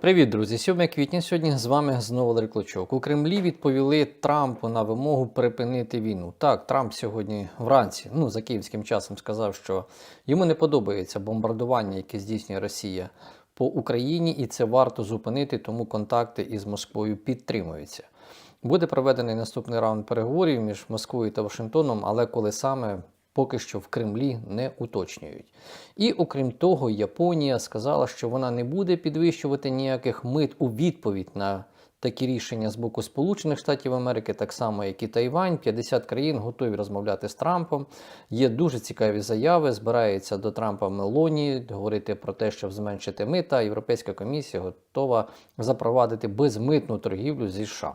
Привіт, друзі! 7 квітня сьогодні з вами знову Валерій Клочок. У Кремлі відповіли Трампу на вимогу припинити війну. Так, Трамп сьогодні вранці, ну за київським часом, сказав, що йому не подобається бомбардування, яке здійснює Росія по Україні, і це варто зупинити, тому контакти із Москвою підтримуються. Буде проведений наступний раунд переговорів між Москвою та Вашингтоном, але коли саме поки що в Кремлі не уточнюють. І окрім того, Японія сказала, що вона не буде підвищувати ніяких мит у відповідь на такі рішення з боку Сполучених Штатів Америки, так само як і Тайвань. 50 країн готові розмовляти з Трампом. Є дуже цікаві заяви. Збирається до Трампа Мелоні говорити про те, щоб зменшити мита. Європейська комісія готова запровадити безмитну торгівлю зі США.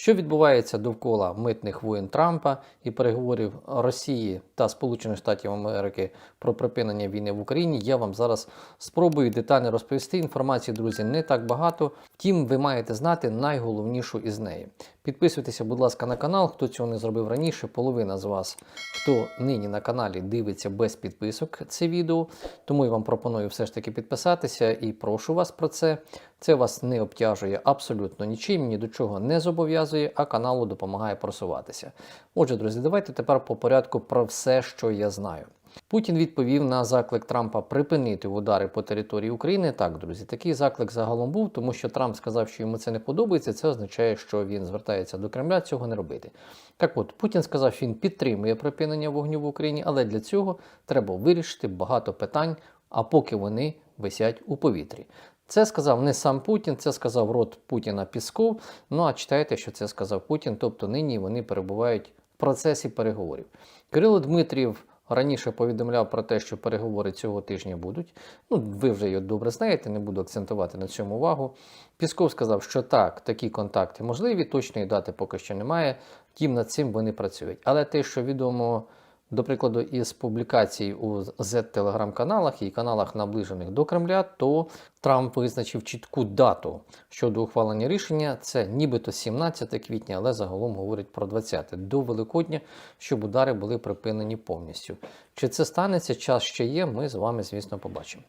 Що відбувається довкола митних воєн Трампа і переговорів Росії та Сполучених Штатів Америки про припинення війни в Україні, я вам зараз спробую детально розповісти. Інформації, друзі, не так багато. Втім, ви маєте знати найголовнішу із неї. Підписуйтеся, будь ласка, на канал. Хто цього не зробив раніше, половина з вас, хто нині на каналі дивиться без підписок це відео. Тому я вам пропоную все ж таки підписатися і прошу вас про це. Це вас не обтяжує абсолютно нічим, ні до чого не зобов'язує, а каналу допомагає просуватися. Отже, друзі, давайте тепер по порядку про все, що я знаю. Путін відповів на заклик Трампа припинити удари по території України. Так, друзі, такий заклик загалом був, тому що Трамп сказав, що йому це не подобається. Це означає, що він звертається до Кремля цього не робити. Так от Путін сказав, що він підтримує припинення вогню в Україні, але для цього треба вирішити багато питань, а поки вони висять у повітрі. Це сказав не сам Путін, це сказав рот Путіна Пісков. Ну а читайте, що це сказав Путін. Тобто нині вони перебувають в процесі переговорів. Кирило Дмитрів раніше повідомляв про те, що переговори цього тижня будуть. Ну, ви вже його добре знаєте, не буду акцентувати на цьому увагу. Пісков сказав, що так, такі контакти можливі, точної дати поки що немає. Втім, над цим вони працюють. Але те, що відомо. До прикладу, із публікацій у Z-телеграм-каналах і каналах, наближених до Кремля, то Трамп визначив чітку дату щодо ухвалення рішення. Це нібито 17 квітня, але загалом говорить про 20 до Великодня, щоб удари були припинені повністю. Чи це станеться? Час ще є. Ми з вами, звісно, побачимо.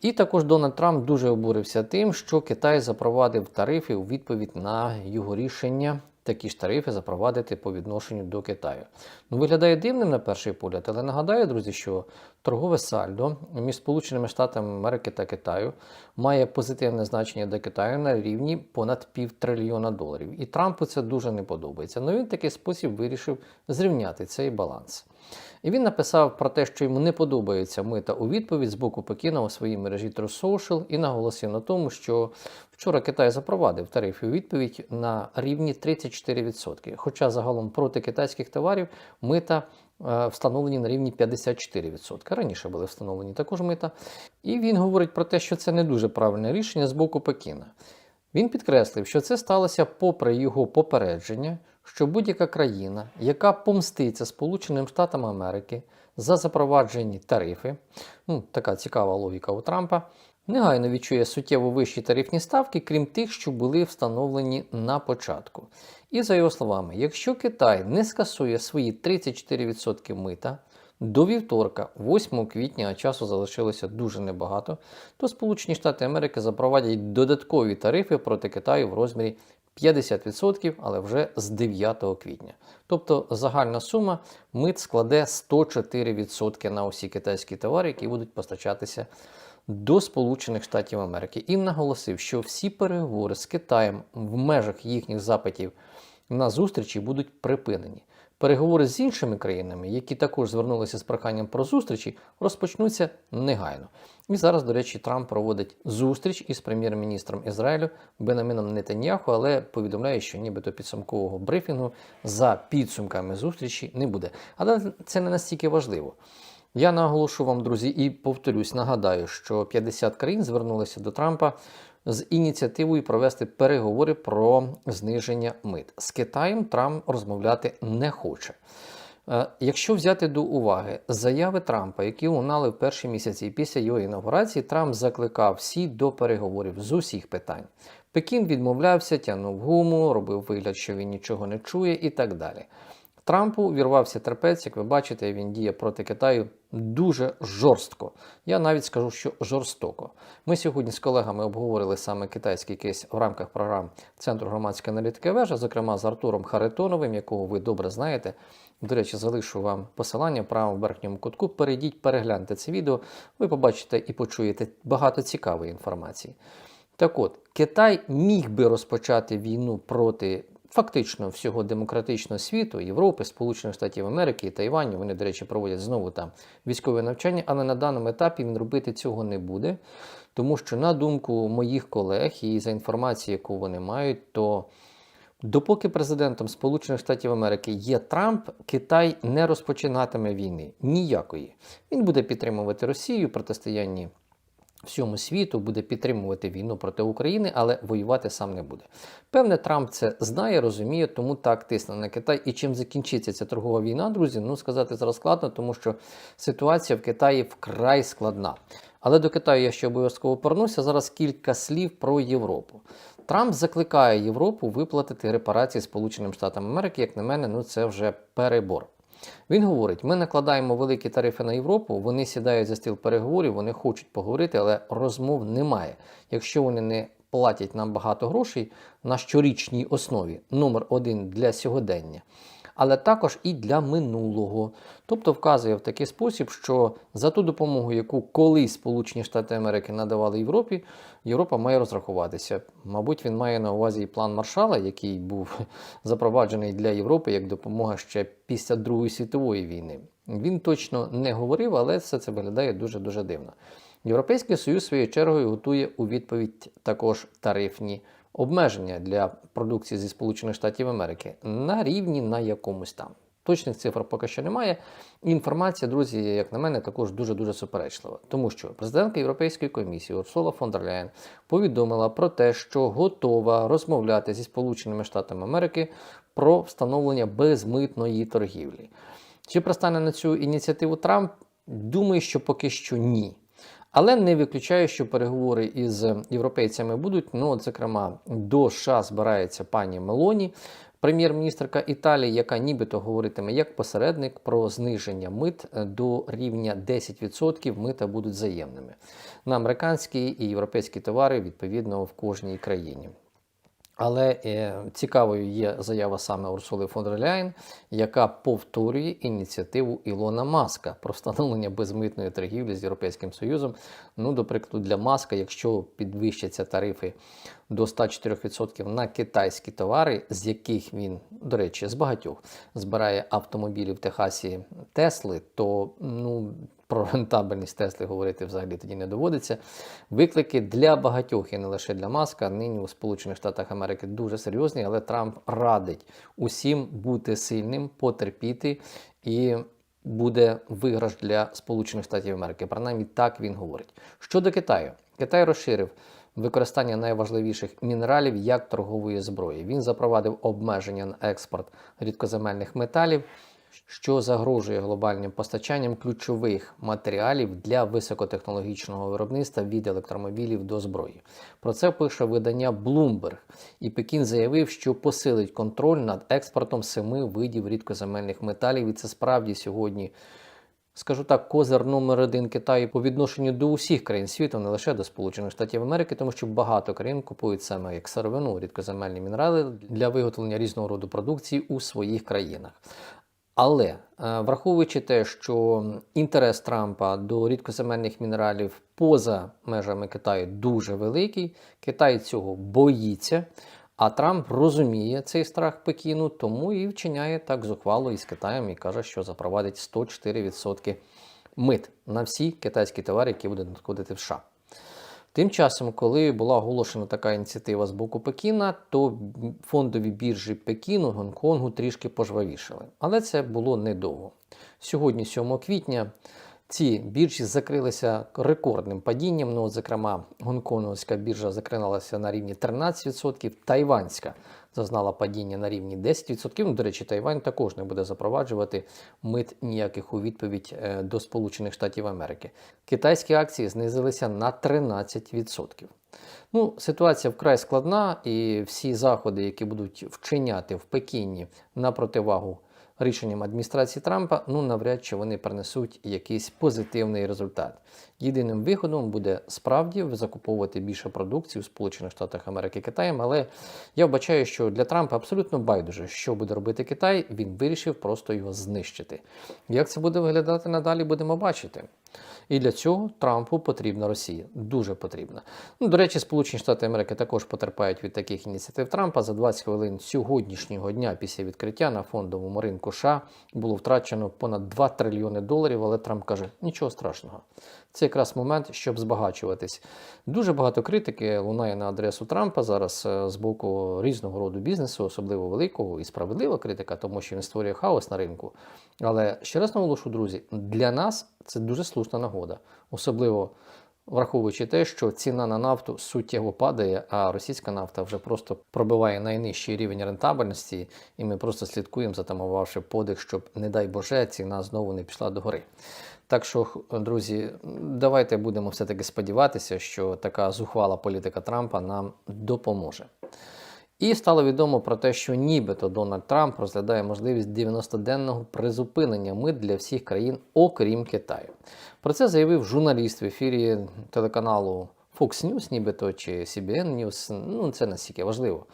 І також Дональд Трамп дуже обурився тим, що Китай запровадив тарифи у відповідь на його рішення такі ж тарифи запровадити по відношенню до Китаю. Ну, виглядає дивним на перший погляд, але нагадаю, друзі, що торгове сальдо між Сполученими Штатами Америки та Китаю має позитивне значення до Китаю на рівні понад півтрильйона доларів. І Трампу це дуже не подобається. Ну він такий спосіб вирішив зрівняти цей баланс. І він написав про те, що йому не подобається мита у відповідь з боку Пекіна у своїй мережі True Social і наголосив на тому, що вчора Китай запровадив тарифи у відповідь на рівні 34%. Хоча загалом проти китайських товарів мита е, встановлені на рівні 54%. Раніше були встановлені також мита. І він говорить про те, що це не дуже правильне рішення з боку Пекіна. Він підкреслив, що це сталося попри його попередження, що будь-яка країна, яка помститься Сполученим Штатам Америки за запроваджені тарифи, ну, така цікава логіка у Трампа, негайно відчує суттєво вищі тарифні ставки, крім тих, що були встановлені на початку. І за його словами, якщо Китай не скасує свої 34% мита, до вівторка, 8 квітня, а часу залишилося дуже небагато, то Сполучені Штати Америки запровадять додаткові тарифи проти Китаю в розмірі 50%, але вже з 9 квітня. Тобто загальна сума мит складе 104% на усі китайські товари, які будуть постачатися до Сполучених Штатів Америки. І наголосив, що всі переговори з Китаєм в межах їхніх запитів на зустрічі будуть припинені. Переговори з іншими країнами, які також звернулися з проханням про зустрічі, розпочнуться негайно. І зараз, до речі, Трамп проводить зустріч із прем'єр-міністром Ізраїлю Бенаміном Нетаньяху, але повідомляє, що нібито підсумкового брифінгу за підсумками зустрічі не буде. Але це не настільки важливо. Я наголошу вам, друзі, і повторюсь, нагадаю, що 50 країн звернулися до Трампа з ініціативою провести переговори про зниження мит. З Китаєм Трамп розмовляти не хоче. Е, якщо взяти до уваги заяви Трампа, які лунали в перші місяці після його інаугурації, Трамп закликав всі до переговорів з усіх питань. Пекін відмовлявся, тягнув гуму, робив вигляд, що він нічого не чує і так далі. Трампу вірвався терпець, як ви бачите, він діє проти Китаю дуже жорстко. Я навіть скажу, що жорстоко. Ми сьогодні з колегами обговорили саме китайський кейс в рамках програм Центру громадської аналітики вежа, зокрема з Артуром Харитоновим, якого ви добре знаєте. До речі, залишу вам посилання в правому верхньому кутку. Перейдіть, перегляньте це відео, ви побачите і почуєте багато цікавої інформації. Так от, Китай міг би розпочати війну проти фактично всього демократичного світу, Європи, Сполучених Штатів Америки і Тайваню. Вони, до речі, проводять знову там військове навчання, але на даному етапі він робити цього не буде. Тому що, на думку моїх колег і за інформацією, яку вони мають, то допоки президентом Сполучених Штатів Америки є Трамп, Китай не розпочинатиме війни ніякої. Він буде підтримувати Росію протистоянні всьому світу, буде підтримувати війну проти України, але воювати сам не буде. Певне, Трамп це знає, розуміє, тому так тисне на Китай. І чим закінчиться ця торгова війна, друзі, ну сказати зараз складно, тому що ситуація в Китаї вкрай складна. Але до Китаю я ще обов'язково повернуся. Зараз кілька слів про Європу. Трамп закликає Європу виплатити репарації Сполученим Штатам Америки. Як на мене, ну це вже перебор. Він говорить: ми накладаємо великі тарифи на Європу, вони сідають за стіл переговорів, вони хочуть поговорити, але розмов немає. Якщо вони не платять нам багато грошей на щорічній основі, номер один для сьогодення, але також і для минулого. Тобто вказує в такий спосіб, що за ту допомогу, яку колись Сполучені Штати Америки надавали Європі, Європа має розрахуватися. Мабуть, він має на увазі і план Маршала, який був запроваджений для Європи як допомога ще після Другої світової війни. Він точно не говорив, але все це виглядає дуже дуже дивно. Європейський Союз своєю чергою готує у відповідь також тарифні обмеження для продукції зі Сполучених Штатів Америки на рівні на якомусь там. Точних цифр поки що немає. Інформація, друзі, як на мене, також дуже-дуже суперечлива. Тому що президентка Європейської комісії Урсула фон дер Ляєн повідомила про те, що готова розмовляти зі Сполученими Штатами Америки про встановлення безмитної торгівлі. Чи пристане на цю ініціативу Трамп? Думаю, що поки що ні. Але не виключаю, що переговори із європейцями будуть. Ну, от, зокрема, до США збирається пані Мелоні, прем'єр-міністрка Італії, яка нібито говоритиме як посередник про зниження мит до рівня 10% мита будуть взаємними на американські і європейські товари відповідно в кожній країні. Але е, цікавою є заява саме Урсули фон дер Ляєн, яка повторює ініціативу Ілона Маска про встановлення безмитної торгівлі з Європейським Союзом. Ну, до прикладу, для Маска, якщо підвищаться тарифи до 104% на китайські товари, з яких він, до речі, з багатьох збирає автомобілі в Техасі Тесли, то ну. Про рентабельність Тесли говорити взагалі тоді не доводиться. Виклики для багатьох і не лише для Маска. Нині у Сполучених Штатах Америки дуже серйозні, але Трамп радить усім бути сильним, потерпіти, і буде виграш для Сполучених Штатів Америки. Принаймні так він говорить. Щодо Китаю, Китай розширив. Використання найважливіших мінералів як торгової зброї. Він запровадив обмеження на експорт рідкоземельних металів, що загрожує глобальним постачанням ключових матеріалів для високотехнологічного виробництва від електромобілів до зброї. Про це пише видання Bloomberg. І Пекін заявив, що посилить контроль над експортом семи видів рідкоземельних металів. І це справді сьогодні. Скажу так, козир номер один Китаю по відношенню до усіх країн світу, не лише до Сполучених Штатів Америки, тому що багато країн купують саме як сировину, рідкоземельні мінерали для виготовлення різного роду продукції у своїх країнах. Але е, враховуючи те, що інтерес Трампа до рідкоземельних мінералів поза межами Китаю дуже великий, Китай цього боїться. А Трамп розуміє цей страх Пекіну, тому і вчиняє так зухвало із Китаєм і каже, що запровадить 104% мит на всі китайські товари, які будуть надходити в США. Тим часом, коли була оголошена така ініціатива з боку Пекіна, то фондові біржі Пекіну, Гонконгу трішки пожвавішали. Але це було недовго. Сьогодні, 7 квітня, ці біржі закрилися рекордним падінням. Ну, зокрема, Гонконгська біржа закрилася на рівні 13%, Тайванська зазнала падіння на рівні 10%. Ну, До речі, Тайвань також не буде запроваджувати мит ніяких у відповідь е, до Сполучених Штатів Америки. Китайські акції знизилися на 13%. Ну, Ситуація вкрай складна, і всі заходи, які будуть вчиняти в Пекіні на противагу рішенням адміністрації Трампа, ну навряд чи вони принесуть якийсь позитивний результат. Єдиним виходом буде справді закуповувати більше продукції у Сполучених Штатах Америки Китаєм, але я вбачаю, що для Трампа абсолютно байдуже, що буде робити Китай. Він вирішив просто його знищити. Як це буде виглядати надалі, будемо бачити. І для цього Трампу потрібна Росія. Дуже потрібна. Ну, до речі, Сполучені Штати Америки також потерпають від таких ініціатив Трампа. За 20 хвилин сьогоднішнього дня після відкриття на фондовому ринку США було втрачено понад 2 трильйони доларів. Але Трамп каже: нічого страшного. Це якраз момент, щоб збагачуватись. Дуже багато критики лунає на адресу Трампа зараз е, з боку різного роду бізнесу, особливо великого і справедлива критика, тому що він створює хаос на ринку. Але ще раз наголошу, друзі, для нас це дуже слушна нагода, особливо враховуючи те, що ціна на нафту суттєво падає, а російська нафта вже просто пробиває найнижчий рівень рентабельності, і ми просто слідкуємо, затамувавши подих, щоб, не дай Боже, ціна знову не пішла догори. Так що, друзі, давайте будемо все-таки сподіватися, що така зухвала політика Трампа нам допоможе. І стало відомо про те, що нібито Дональд Трамп розглядає можливість 90-денного призупинення мит для всіх країн, окрім Китаю. Про це заявив журналіст в ефірі телеканалу Fox News, нібито чи CBN News, ну це настільки важливо.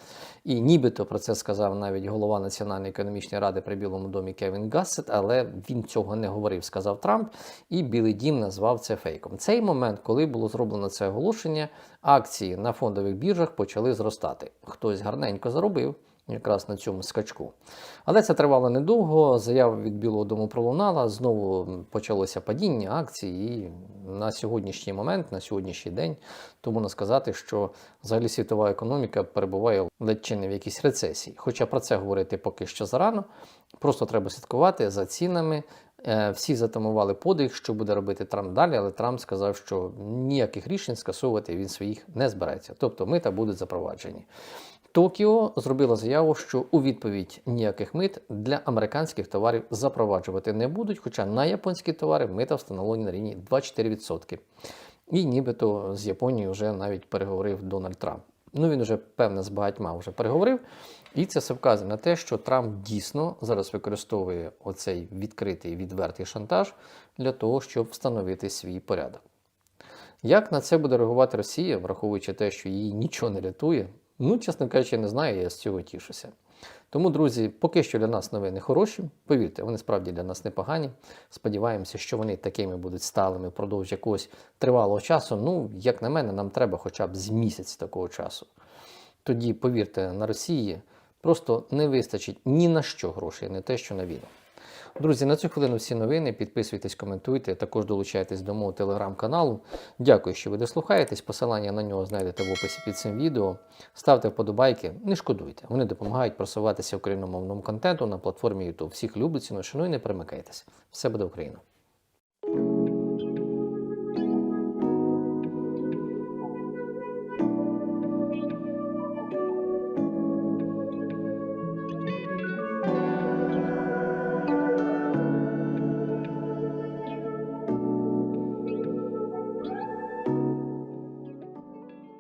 І нібито про це сказав навіть голова Національної економічної ради при Білому домі Кевін Гассет, але він цього не говорив, сказав Трамп, і Білий Дім назвав це фейком. Цей момент, коли було зроблено це оголошення, акції на фондових біржах почали зростати. Хтось гарненько заробив якраз на цьому скачку. Але це тривало недовго. Заява від Білого Дому пролунала. Знову почалося падіння акцій. І на сьогоднішній момент, на сьогоднішній день, то можна сказати, що взагалі світова економіка перебуває ледь чи не в якійсь рецесії. Хоча про це говорити поки що зарано. Просто треба слідкувати за цінами. Е, Всі затамували подих, що буде робити Трамп далі, але Трамп сказав, що ніяких рішень скасовувати він своїх не збирається. Тобто мита будуть запроваджені. Токіо зробила заяву, що у відповідь ніяких мит для американських товарів запроваджувати не будуть, хоча на японські товари мита встановлені на рівні 24%. І нібито з Японією вже навіть переговорив Дональд Трамп. Ну він вже певне з багатьма вже переговорив. І це все вказує на те, що Трамп дійсно зараз використовує оцей відкритий відвертий шантаж для того, щоб встановити свій порядок. Як на це буде реагувати Росія, враховуючи те, що її нічого не рятує, ну, чесно кажучи, я не знаю, я з цього тішуся. Тому, друзі, поки що для нас новини хороші. Повірте, вони справді для нас непогані. Сподіваємося, що вони такими будуть сталими впродовж якогось тривалого часу. Ну, як на мене, нам треба хоча б з місяць такого часу. Тоді, повірте, на Росії просто не вистачить ні на що грошей, не те, що на війну. Друзі, на цю хвилину всі новини. Підписуйтесь, коментуйте. Також долучайтесь до мого телеграм-каналу. Дякую, що ви дослухаєтесь. Посилання на нього знайдете в описі під цим відео. Ставте вподобайки, не шкодуйте. Вони допомагають просуватися україномовному контенту на платформі YouTube. Всіх люблю, ціну, і не перемикайтесь. Все буде Україна!